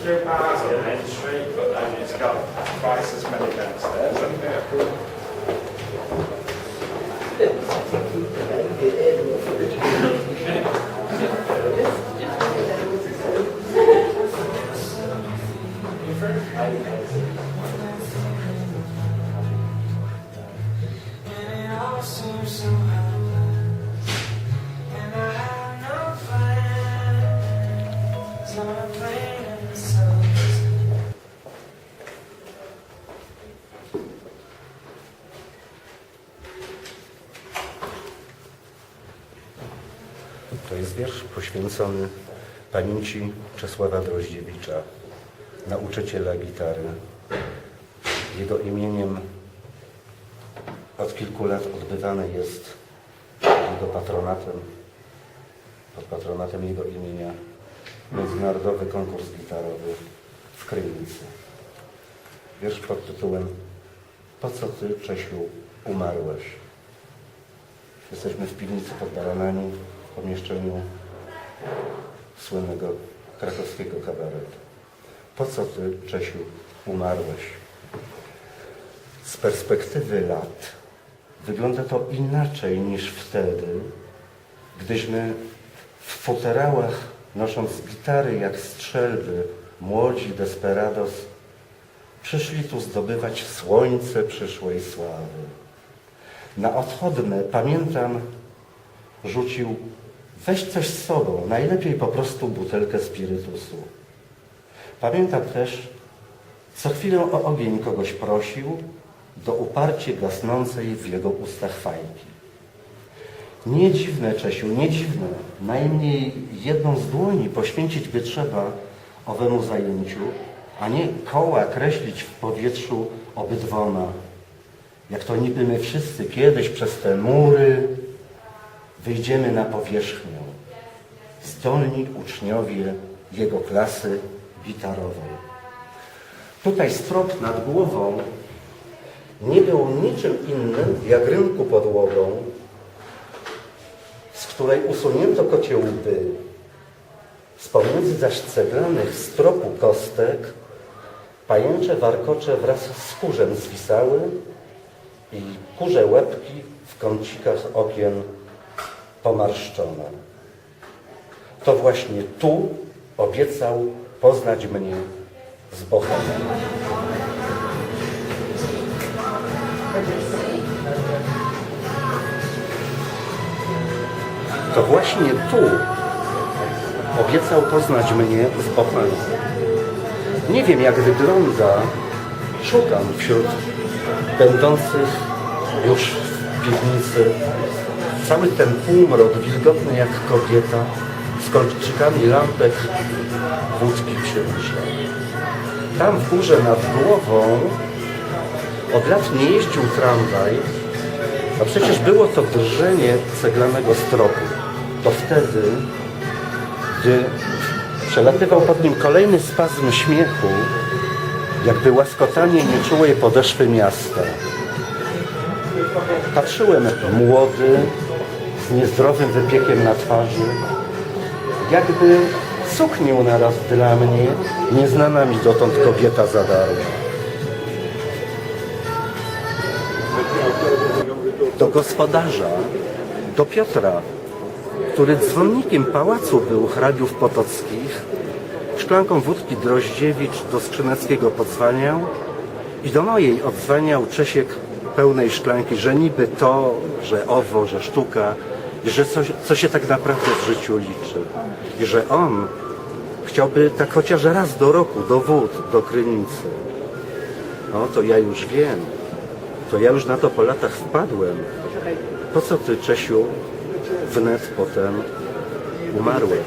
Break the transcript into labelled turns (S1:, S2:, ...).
S1: Three bars Street, but then it's got twice as many downstairs. Thank you.
S2: To jest wiersz poświęcony pamięci Czesława Droździewicza, nauczyciela gitary. Jego imieniem od kilku lat odbywany jest jego patronatem, pod patronatem jego imienia Międzynarodowy Konkurs Gitarowy w Krynicy. Wiersz pod tytułem Po co ty, Czesiu, umarłeś? Jesteśmy w piwnicy pod Baranami, w pomieszczeniu słynnego krakowskiego kabaretu. Po co ty, Czesiu, umarłeś? Z perspektywy lat wygląda to inaczej niż wtedy, gdyśmy w futerałach, nosząc gitary jak strzelby, młodzi desperados, przyszli tu zdobywać słońce przyszłej sławy. Na odchodne, pamiętam, rzucił weź coś z sobą, najlepiej po prostu butelkę spirytusu. Pamiętam też, co chwilę o ogień kogoś prosił, do uparcie gasnącej w jego ustach fajki. Nie dziwne, Czesiu, nie dziwne. Najmniej jedną z dłoni poświęcić by trzeba owemu zajęciu, a nie koła kreślić w powietrzu obydwoma. Jak to niby my wszyscy kiedyś przez te mury wyjdziemy na powierzchnię. Zdolni uczniowie jego klasy gitarowej. Tutaj strop nad głową nie był niczym innym jak rynku podłogą, z której usunięto kocie łby. Z pomiędzy zaś ceglanych stropu kostek pajęcze warkocze wraz z kurzem zwisały i kurze łebki w kącikach okien pomarszczone. To właśnie tu obiecał poznać mnie z Bohemem. To właśnie tu obiecał poznać mnie z Bohemem. Nie wiem jak wygląda, szukam wśród będących już w piwnicy cały ten półmrok wilgotny jak kobieta z kolczykami lampek wódki przy uszach. Tam w górze nad głową od lat nie jeździł tramwaj, a przecież było to drżenie ceglanego stropu. To wtedy, gdy przelatywał pod nim kolejny spazm śmiechu, jakby łaskotanie nieczułej podeszwy miasta. Patrzyłem młody, z niezdrowym wypiekiem na twarzy, jakby suknię naraz dla mnie, nieznana mi dotąd kobieta za darmo. Do gospodarza, do Piotra, który dzwonnikiem pałacu był hrabiów potockich, szklanką wódki Droździewicz do Skrzyneckiego podzwaniał i do mojej odzwaniał Czesiek pełnej szklanki, że niby to, że owo, że sztuka, i że coś, co się tak naprawdę w życiu liczy. I że on chciałby tak chociaż raz do roku, do wód, do Krynicy. No to ja już wiem. To ja już na to po latach wpadłem. Po co ty, Czesiu, wnet potem umarłeś?